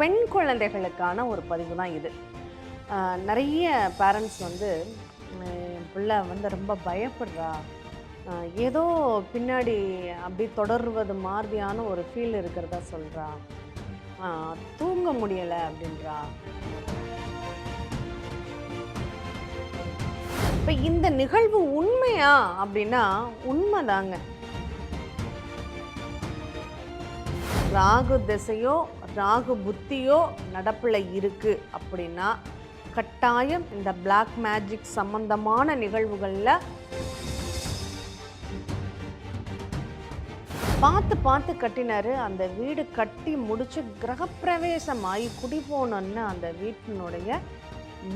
பெண் குழந்தைகளுக்கான ஒரு பதிவு தான் இது. நிறைய பேரண்ட்ஸ் வந்து என் பிள்ளை வந்து ரொம்ப பயப்படுறா. ஏதோ பின்னாடி அப்படி தொடர்வது மாதிரியான ஒரு ஃபீல் இருக்கிறதா சொல்கிறா தூங்க முடியலை அப்படின்றா. இப்போ இந்த நிகழ்வு உண்மையா அப்படின்னா உண்மைதாங்க. ராகு திசையோ ராகு புத்தியோ நடப்பில் இருக்குது அப்படின்னா கட்டாயம் இந்த பிளாக் மேஜிக் சம்பந்தமான நிகழ்வுகளில் பார்த்து பார்த்து கட்டினாரு. அந்த வீடு கட்டி முடிச்சு கிரகப்பிரவேசம் ஆகி குடி போனோன்னு அந்த வீட்டினுடைய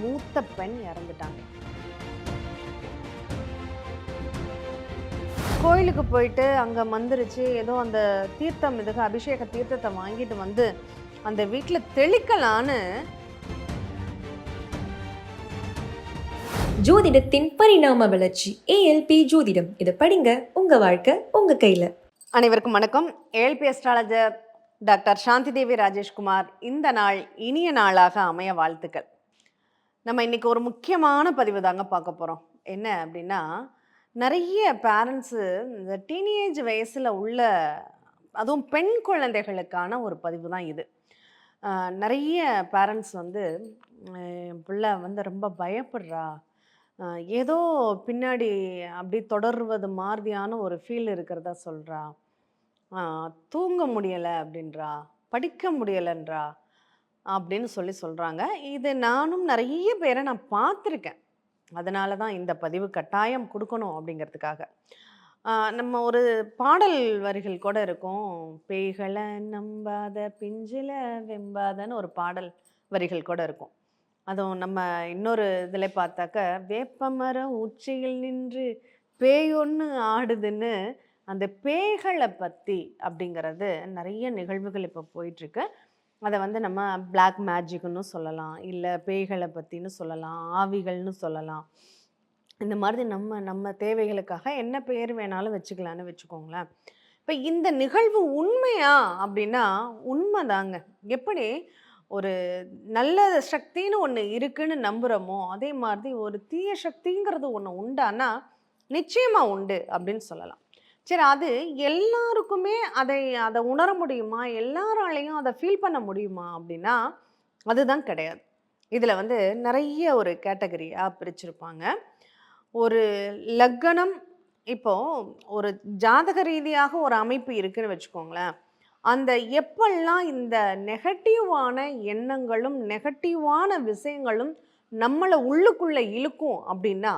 மூத்த பெண் இறந்துட்டாங்க. கோயிலுக்கு போயிட்டு அங்கே மந்திரிச்சு ஏதோ அந்த தீர்த்தம் இதுக்கு அபிஷேக தீர்த்தத்தை வாங்கிட்டு வந்து அந்த வீட்டில் தெளிக்கலான்னு ஜோதிடத்தின் பரிணாம வளர்ச்சி ஏஎல்பி ஜோதிடம். இதை படிங்க உங்க வாழ்க்கை உங்க கையில. அனைவருக்கும் வணக்கம். ALP astrologer doctor Shanthi Devi Rajeshkumar இந்த நாள் இனிய நாளாக அமைய வாழ்த்துக்கள். நம்ம இன்னைக்கு ஒரு முக்கியமான பதிவு தாங்க பார்க்க போகிறோம் என்ன அப்படின்னா நிறைய பேரண்ட்ஸு இந்த டீனேஜ் வயசில் உள்ள அதுவும் பெண் குழந்தைகளுக்கான ஒரு பதிவு தான் இது. நிறைய பேரண்ட்ஸ் வந்து என் பிள்ளை வந்து ரொம்ப பயப்படுறா. ஏதோ பின்னாடி அப்படி தொடர்வது மாதிரியான ஒரு ஃபீல் இருக்கிறதா சொல்கிறா தூங்க முடியலை அப்படின்றா. படிக்க முடியலைன்றா. அப்படின்னு சொல்லி சொல்கிறாங்க இது நானும் நிறைய பேரை நான் பார்த்துருக்கேன். அதனால தான் இந்த பதிவு கட்டாயம் கொடுக்கணும் அப்படிங்கிறதுக்காக. நம்ம ஒரு பாடல் வரிகள் கூட இருக்கும். பேய்களை நம்பாத பிஞ்சில வெம்பாதன்னு ஒரு பாடல் வரிகள் கூட இருக்கும். அதுவும் நம்ம இன்னொரு இதில் பார்த்தாக்க வேப்பமரம் உச்சியில் நின்று பேய் ஒன்று ஆடுதுன்னு அந்த பேய்களை பற்றி அப்படிங்கிறது நிறைய நிகழ்வுகள் இப்போ போயிட்டுருக்கு. அதை வந்து நம்ம பிளாக் மேஜிக்னு சொல்லலாம். இல்லை பேய்களை பற்றின்னு சொல்லலாம். ஆவிகள்னு சொல்லலாம். இந்த மாதிரி நம்ம நம்ம தேவைகளுக்காக என்ன பேர் வேணாலும் வச்சுக்கலான்னு வச்சுக்கோங்களேன். இப்போ இந்த நிகழ்வு உண்மையா அப்படின்னா உண்மைதாங்க. எப்படி? ஒரு நல்ல சக்தின்னு ஒன்று இருக்குன்னு நம்புகிறோமோ அதே மாதிரி ஒரு தீய சக்திங்கிறது ஒன்று உண்டானா நிச்சயமாக உண்டு அப்படின்னு சொல்லலாம். சரி அது எல்லாருக்குமே அதை அதை உணர முடியுமா? எல்லாராலையும் அதை ஃபீல் பண்ண முடியுமா? அப்படின்னா அதுதான் கிடையாது. இதில் வந்து நிறைய ஒரு கேட்டகரியாக பிரிச்சிருப்பாங்க. ஒரு லக்கணம் இப்போது ஒரு ஜாதக ரீதியாக ஒரு அமைப்பு இருக்குன்னு வச்சுக்கோங்களேன். அந்த எப்பெல்லாம் இந்த நெகட்டிவான எண்ணங்களும் நெகட்டிவான விஷயங்களும் நம்மளை உள்ளுக்குள்ளே இழுக்கும் அப்படின்னா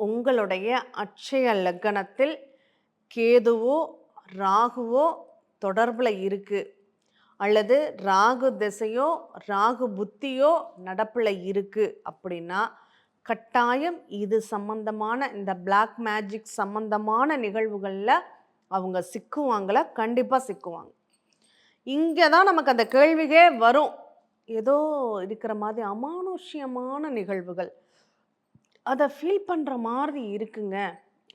உங்களுடைய அட்சய லக்கணத்தில் கேதுவோ ராகுவோ தொடர்பில் இருக்குது அல்லது ராகு திசையோ ராகு புத்தியோ நடப்பில் இருக்குது அப்படின்னா கட்டாயம் இது சம்பந்தமான இந்த பிளாக் மேஜிக் சம்பந்தமான நிகழ்வுகளில் அவங்க சிக்குவாங்கள கண்டிப்பாக சிக்குவாங்க. இங்கே தான் நமக்கு அந்த கேள்விகே வரும். ஏதோ இருக்கிற மாதிரி அமானுஷ்யமான நிகழ்வுகள். அதை ஃபீல் பண்ணுற மாதிரி இருக்குங்க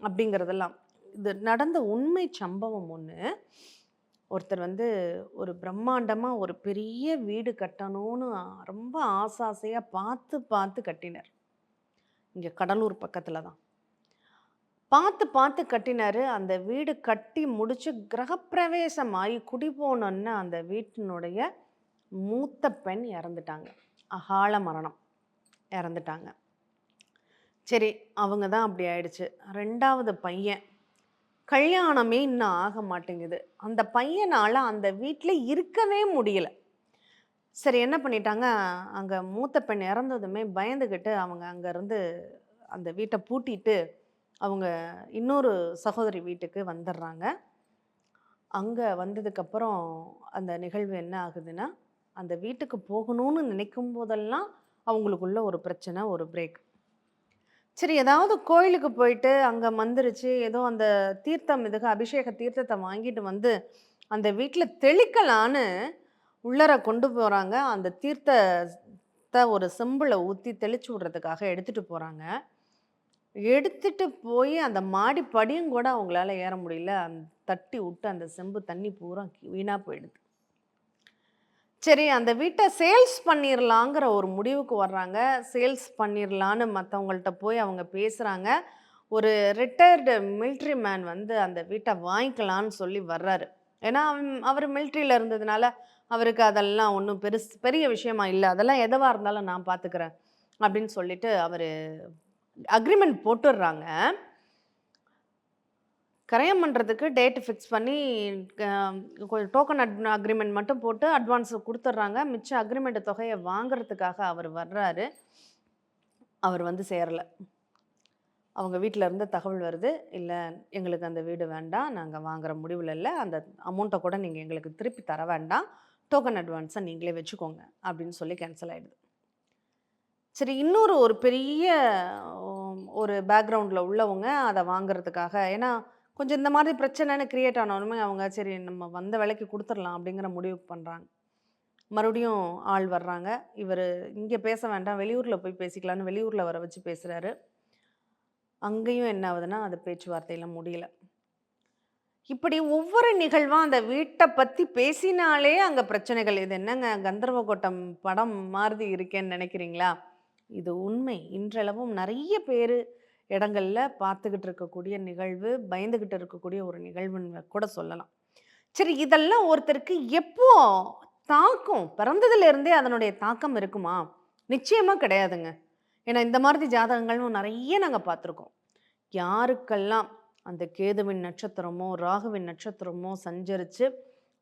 அப்படிங்கிறதெல்லாம். இது நடந்த உண்மை சம்பவம் ஒன்று ஒருத்தர் வந்து ஒரு பிரம்மாண்டமாக ஒரு பெரிய வீடு கட்டணும்னு ரொம்ப ஆசாசையாக பார்த்து பார்த்து கட்டினார். இங்கே கடலூர் பக்கத்தில் தான். பார்த்து பார்த்து கட்டினார். அந்த வீடு கட்டி முடித்து கிரகப்பிரவேசம் ஆகி குடி போனோன்னு அந்த வீட்டினுடைய மூத்த பெண் இறந்துட்டாங்க. அகால மரணம். இறந்துட்டாங்க. சரி அவங்க தான் அப்படி ஆயிடுச்சு. ரெண்டாவது பையன் கல்யாணமே இன்னும் ஆக மாட்டேங்குது. அந்த பையனால் அந்த வீட்டில் இருக்கவே முடியல. சரி என்ன பண்ணிட்டாங்க? அங்கே மூத்த பெண் இறந்ததுமே பயந்துக்கிட்டு அவங்க அங்கேருந்து அந்த வீட்டை பூட்டிட்டு அவங்க இன்னொரு சகோதரி வீட்டுக்கு வந்துடுறாங்க. அங்கே வந்ததுக்கப்புறம் அந்த நிகழ்வு என்ன ஆகுதுன்னா அந்த வீட்டுக்கு போகணும்னு நினைக்கும் போதெல்லாம் அவங்களுக்குள்ள ஒரு பிரச்சனை ஒரு பிரேக் சரி ஏதாவது கோயிலுக்கு போயிட்டு அங்கே மந்திரிச்சு ஏதோ அந்த தீர்த்தம் இதுக்கு அபிஷேக தீர்த்தத்தை வாங்கிட்டு வந்து அந்த வீட்டில் தெளிக்கலான்னு உள்ளர கொண்டு போகிறாங்க அந்த தீர்த்தத்தை ஒரு செம்பில் ஊற்றி தெளிச்சு விடுறதுக்காக எடுத்துகிட்டு போகிறாங்க எடுத்துட்டு போய் அந்த மாடி படியும் கூட அவங்களால ஏற முடியல. அந்த தட்டி விட்டு அந்த செம்பு தண்ணி பூரா வீணாக போயிடுது. சரி அந்த வீட்டை சேல்ஸ் பண்ணிடலாங்கிற ஒரு முடிவுக்கு வர்றாங்க. சேல்ஸ் பண்ணிடலான்னு மற்றவங்கள்ட்ட போய் அவங்க பேசுகிறாங்க ஒரு ரிட்டையர்டு மிலிட்ரி மேன் வந்து அந்த வீட்டை வாங்கிக்கலான்னு சொல்லி வர்றாரு. ஏன்னா அவர் மிலிட்ரியில் இருந்ததுனால அவருக்கு அதெல்லாம் ஒன்றும் பெருசு பெரிய விஷயமா இல்லை. அதெல்லாம் எதுவாக இருந்தாலும் நான் பார்த்துக்கிறேன் அப்படின்னு சொல்லிட்டு அவர் அக்ரிமெண்ட் போட்டுடுறாங்க கரையம் பண்ணுறதுக்கு டேட்டு ஃபிக்ஸ் பண்ணி டோக்கன் அட் அக்ரிமெண்ட் மட்டும் போட்டு அட்வான்ஸ் கொடுத்துட்றாங்க மிச்ச அக்ரிமெண்ட் தொகையை வாங்குறதுக்காக அவர் வர்றாரு. அவர் வந்து சேரலை. அவங்க வீட்டில் இருந்து தகவல் வருது. இல்லை எங்களுக்கு அந்த வீடு வேண்டாம். நாங்கள் வாங்குற முடிவில் இல்லை. அந்த அமௌண்ட்டை கூட நீங்கள் எங்களுக்கு திருப்பி தர வேண்டாம். டோக்கன் அட்வான்ஸை நீங்களே வச்சுக்கோங்க. அப்படின்னு சொல்லி கேன்சல் ஆகிடுது சரி இன்னொரு ஒரு பெரிய ஒரு பேக்ரவுண்டில் உள்ளவங்க அதை வாங்குறதுக்காக ஏன்னா கொஞ்சம் இந்த மாதிரி பிரச்சனைன்னு கிரியேட் ஆனாலுமே அவங்க சரி நம்ம வந்த விலைக்கு கொடுத்துடலாம் அப்படிங்கிற முடிவுக்கு பண்ணுறாங்க மறுபடியும் ஆள் வர்றாங்க. இவர் இங்கே பேச வேண்டாம் வெளியூரில் போய் பேசிக்கலான்னு வெளியூரில் வர வச்சு பேசுகிறாரு அங்கேயும் என்ன ஆகுதுன்னா அது பேச்சுவார்த்தையில் முடியல. இப்படி ஒவ்வொரு நிகழ்வாக அந்த வீட்டை பற்றி பேசினாலே அங்கே பிரச்சனைகள். இது என்னங்க கந்தர்வ கோட்டம் படம் மாதிரி இருக்கேன்னு நினைக்கிறீங்களா? இது உண்மை. இன்றளவும் நிறைய பேர் இடங்களில் பார்த்துக்கிட்டு இருக்கக்கூடிய நிகழ்வு பயந்துக்கிட்டு இருக்கக்கூடிய ஒரு நிகழ்வுன்னு கூட சொல்லலாம். சரி இதெல்லாம் ஒருத்தருக்கு எப்போ தாக்கம் பிறந்ததுலேருந்தே அதனுடைய தாக்கம் இருக்குமா? நிச்சயமாக கிடையாதுங்க. ஏன்னா இந்த மாதிரி ஜாதகங்களும் நிறைய நாங்கள் பார்த்துருக்கோம். யாருக்கெல்லாம் அந்த கேதுவின் நட்சத்திரமோ ராகுவின் நட்சத்திரமோ சஞ்சரித்து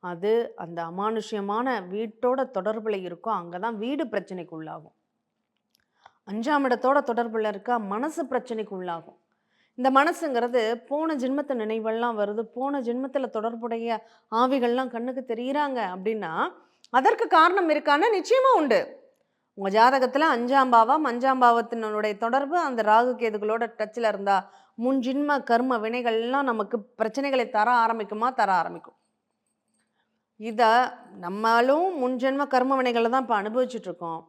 அது அந்த அமானுஷ்யமான வீட்டோட தொடர்பில் இருக்கோ அங்கே தான் வீடு பிரச்சனைக்கு உள்ளாகும் அஞ்சாம் இடத்தோட தொடர்பில் இருக்க மனசு பிரச்சனைக்கு உள்ளாகும். இந்த மனசுங்கிறது போன ஜென்மத்து நினைவெல்லாம் வருது. போன ஜென்மத்தில் தொடர்புடைய ஆவிகள்லாம் கண்ணுக்கு தெரிகிறாங்க அப்படின்னா அதற்கு காரணம் இருக்கான்னு நிச்சயமாக உண்டு. உங்கள் ஜாதகத்தில் அஞ்சாம் பாவம் அஞ்சாம் பாவத்தினுடைய தொடர்பு அந்த ராகு கேதுகளோட டச்சில் இருந்தால் முன்ஜின்ம கர்ம வினைகள்லாம் நமக்கு பிரச்சனைகளை தர ஆரம்பிக்குமா? தர ஆரம்பிக்கும். இதை நம்மளும் முன் ஜென்ம கர்ம வினைகளை தான் இப்போ அனுபவிச்சுட்ருக்கோம் இருக்கோம்.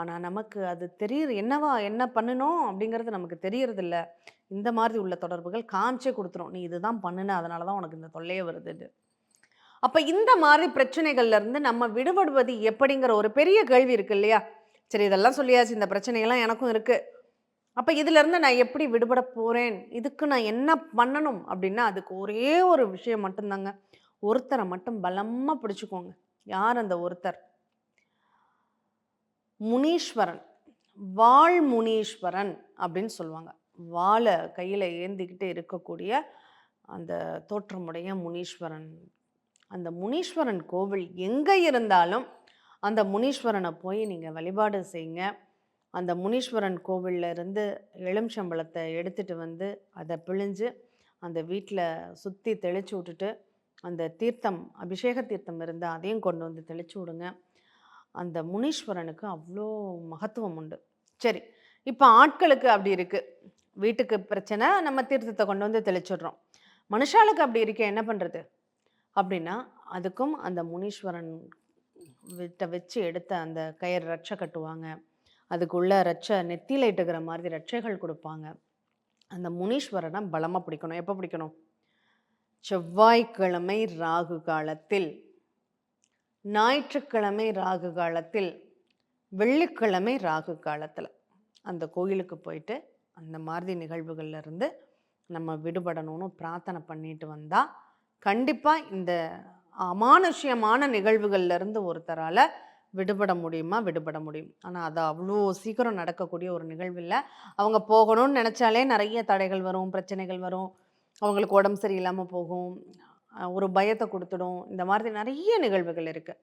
ஆனால் நமக்கு அது தெரியுது என்னவா என்ன பண்ணணும் அப்படிங்கிறது நமக்கு தெரியறதில்ல. இந்த மாதிரி உள்ள தொடர்புகள் காமிச்சே கொடுத்துரும். நீ இதுதான் பண்ணுன அதனால தான் உனக்கு இந்த தொல்லையே வருது அப்போ இந்த மாதிரி பிரச்சனைகள்லேருந்து நம்ம விடுபடுவது எப்படிங்கிற ஒரு பெரிய கேள்வி இருக்குது இல்லையா? சரி இதெல்லாம் சொல்லியாச்சு இந்த பிரச்சனையெல்லாம் எனக்கும் இருக்குது அப்போ இதுலேருந்து நான் எப்படி விடுபட போகிறேன் இதுக்கு நான் என்ன பண்ணணும் அப்படின்னா அதுக்கு ஒரே ஒரு விஷயம் மட்டும்தாங்க. ஒருத்தரை மட்டும் பலமாக பிடிச்சிக்கோங்க. யார் அந்த ஒருத்தர்? முனீஸ்வரன். வாழ் முனீஸ்வரன் அப்படின்னு சொல்லுவாங்க. வாழை கையில் ஏந்திக்கிட்டு இருக்கக்கூடிய அந்த தோற்றமுடைய முனீஸ்வரன். அந்த முனீஸ்வரன் கோவில் எங்கே இருந்தாலும் அந்த முனீஸ்வரனை போய் நீங்கள் வழிபாடு செய்யுங்க. அந்த முனீஸ்வரன் கோவிலில் இருந்து எலுமிச்சம்பழத்தை எடுத்துட்டு வந்து அதை பிழிஞ்சு அந்த வீட்டில் சுற்றி தெளிச்சு விட்டுட்டு அந்த தீர்த்தம் அபிஷேக தீர்த்தம் இருந்தால் அதையும் கொண்டு வந்து தெளிச்சு விடுங்க. அந்த முனீஸ்வரனுக்கு அவ்வளோ மகத்துவம் உண்டு. சரி இப்போ ஆட்களுக்கு அப்படி இருக்குது வீட்டுக்கு பிரச்சனை நம்ம தீர்த்தத்தை கொண்டு வந்து தெளிச்சிடுறோம். மனுஷாளுக்கு அப்படி இருக்கே என்ன பண்ணுறது அப்படின்னா அதுக்கும் அந்த முனீஸ்வரன் விட்ட வச்சு எடுத்த அந்த கயிறு ரட்சை கட்டுவாங்க. அதுக்குள்ள ரட்சை நெத்தியில் இட்டுக்கிற மாதிரி ரட்சைகள் கொடுப்பாங்க. அந்த முனீஸ்வரனை பலமாக பிடிக்கணும். எப்போ பிடிக்கணும்? செவ்வாய்க்கிழமை ராகு காலத்தில். ஞாயிற்றுக்கிழமை ராகு காலத்தில் வெள்ளிக்கிழமை ராகு காலத்தில். அந்த கோயிலுக்கு போயிட்டு அந்த மாதிரி நிகழ்வுகள்லேருந்து நம்ம விடுபடணும்னு பிரார்த்தனை பண்ணிட்டு வந்தால் கண்டிப்பாக இந்த அமானுஷ்யமான நிகழ்வுகள்லேருந்து ஒருத்தரால் விடுபட முடியுமா? விடுபட முடியும். ஆனால் அது அவ்வளோ சீக்கிரம் நடக்கக்கூடிய ஒரு நிகழ்வு இல்லை. அவங்க போகணும்னு நினச்சாலே நிறைய தடைகள் வரும் பிரச்சனைகள் வரும். அவங்களுக்கு உடம்பு சரியில்லாமல் போகும். ஒரு பயத்தை கொடுத்துடும். இந்த மாதிரி நிறைய நிகழ்வுகள் இருக்குது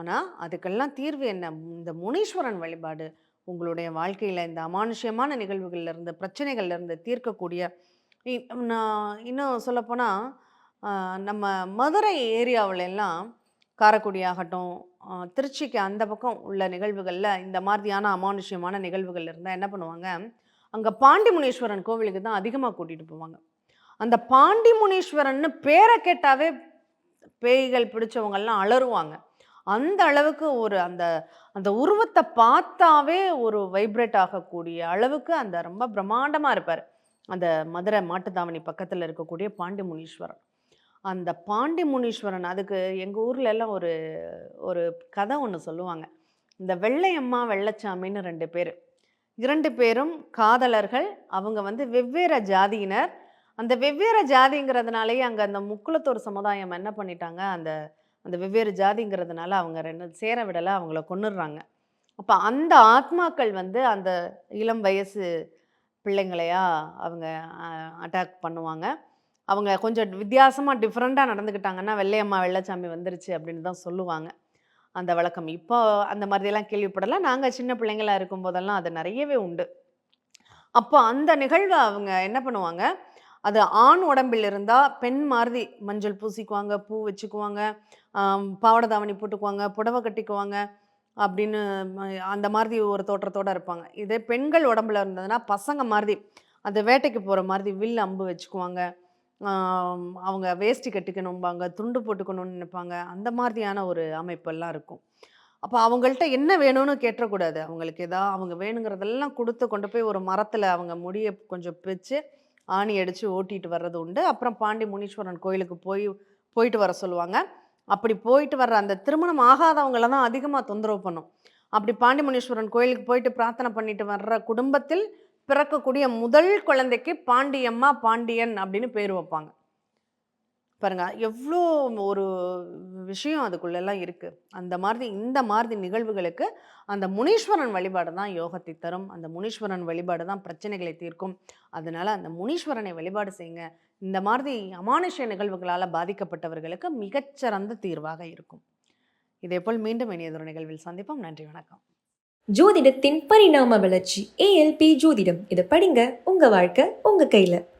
ஆனால் அதுக்கெல்லாம் தீர்வு என்ன? இந்த முனீஸ்வரன் வழிபாடு உங்களுடைய வாழ்க்கையில் இந்த அமானுஷ்யமான நிகழ்வுகள்லேருந்து இருந்து இருந்து தீர்க்கக்கூடிய நான் இன்னும் சொல்லப்போனால் நம்ம மதுரை ஏரியாவுல எல்லாம் காரைக்குடி ஆகட்டும் திருச்சிக்கு அந்த பக்கம் உள்ள நிகழ்வுகளில் இந்த மாதிரியான அமானுஷ்யமான நிகழ்வுகள் இருந்தால் என்ன பண்ணுவாங்க? அங்கே பாண்டி முனீஸ்வரன் கோவிலுக்கு தான் அதிகமாக கூட்டிகிட்டு போவாங்க. அந்த பாண்டி முனீஸ்வரன்னு பேரை கேட்டாவே பேய்கள் பிடிச்சவங்கெல்லாம் அலறுவாங்க. அந்த அளவுக்கு ஒரு அந்த அந்த உருவத்தை பார்த்தாவே ஒரு வைப்ரேட் ஆகக்கூடிய அளவுக்கு அந்த ரொம்ப பிரம்மாண்டமாக இருப்பார். அந்த மதுரை மாட்டுத்தாவணி பக்கத்தில் இருக்கக்கூடிய பாண்டி முனீஸ்வரன் அந்த பாண்டி முனீஸ்வரன் அதுக்கு எங்கள் ஊரில் எல்லாம் ஒரு ஒரு கதை ஒன்று சொல்லுவாங்க. இந்த வெள்ளையம்மா வெள்ளச்சாமின்னு ரெண்டு பேர். இரண்டு பேரும் காதலர்கள். அவங்க வந்து வெவ்வேறு ஜாதியினர். அந்த வெவ்வேறு ஜாதிங்கிறதுனாலேயே அங்கே அந்த முக்குளத்தோர் சமுதாயம் என்ன பண்ணிட்டாங்க? அந்த அந்த வெவ்வேறு ஜாதிங்கிறதுனால அவங்க ரெண்டு சேர விடலை அவங்கள கொன்னுடுறாங்க. அப்போ அந்த ஆத்மாக்கள் வந்து அந்த இளம் வயசு பிள்ளைங்களையா அவங்க அட்டாக் பண்ணுவாங்க. அவங்க கொஞ்சம் வித்தியாசமாக டிஃப்ரெண்ட்டாக நடந்துக்கிட்டாங்கன்னா வெள்ளையம்மா வெள்ளச்சாமி வந்துருச்சு அப்படின்னு தான் சொல்லுவாங்க. அந்த வழக்கம். இப்போ அந்த மாதிரியெல்லாம் கேள்விப்படலாம் நாங்கள் சின்ன பிள்ளைங்களா இருக்கும்போதெல்லாம் அது நிறையவே உண்டு. அப்போ அந்த நிகழ்வை அவங்க என்ன பண்ணுவாங்க? அது ஆண் உடம்பில் இருந்தால் பெண் மாதிரி மஞ்சள் பூசிக்குவாங்க பூ வச்சுக்குவாங்க பாவடை தாவணி போட்டுக்குவாங்க புடவை கட்டிக்குவாங்க அப்படின்னு அந்த மாதிரி ஒரு தோற்றத்தோடு இருப்பாங்க. இதே பெண்கள் உடம்புல இருந்ததுன்னா பசங்க மாதிரி அந்த வேட்டைக்கு போகிற மாதிரி வில் அம்பு வச்சுக்குவாங்க. அவங்க வேஷ்டி கட்டிக்கணும்பாங்க துண்டு போட்டுக்கணும்னு நினைப்பாங்க. அந்த மாதிரியான ஒரு அமைப்பெல்லாம் இருக்கும். அப்போ அவங்கள்ட்ட என்ன வேணும்னு கேட்டக்கூடாது அவங்களுக்கு ஏதாவது அவங்க வேணுங்கிறதெல்லாம் கொடுத்து கொண்டு போய் ஒரு மரத்தில் அவங்க முடியை கொஞ்சம் பிச்சு ஆணி அடித்து ஓட்டிட்டு வர்றது உண்டு. அப்புறம் பாண்டி முனீஸ்வரன் கோயிலுக்கு போய் போயிட்டு வர சொல்லுவாங்க. அப்படி போயிட்டு வர்ற அந்த திருமணம் ஆகாதவங்கள தான் அதிகமாக தொந்தரவு பண்ணும். அப்படி பாண்டி முனீஸ்வரன் கோயிலுக்கு போயிட்டு பிரார்த்தனை பண்ணிட்டு வர்ற குடும்பத்தில் பிறக்கக்கூடிய முதல் குழந்தைக்கு பாண்டியம்மா பாண்டியன் அப்படின்னு பேர் வைப்பாங்க. பாருங்க எவ்வளோ ஒரு விஷயம் அதுக்குள்ளெல்லாம் இருக்குது அந்த மாதிரி இந்த மாதிரி நிகழ்வுகளுக்கு அந்த முனீஸ்வரன் வழிபாடு தான் யோகத்தை தரும். அந்த முனீஸ்வரன் வழிபாடு தான் பிரச்சனைகளை தீர்க்கும். அதனால் அந்த முனீஸ்வரனை வழிபாடு செய்யுங்க. இந்த மாதிரி அமானுஷ நிகழ்வுகளால் பாதிக்கப்பட்டவர்களுக்கு மிகச்சிறந்த தீர்வாக இருக்கும். இதேபோல் மீண்டும் இனியதொரு நிகழ்வில் சந்திப்போம். நன்றி வணக்கம். ஜோதிடத்தின் பரிணாம வளர்ச்சி ஏஎல்பி ஜோதிடம். இதை படிங்க உங்கள் வாழ்க்கை உங்கள் கையில்.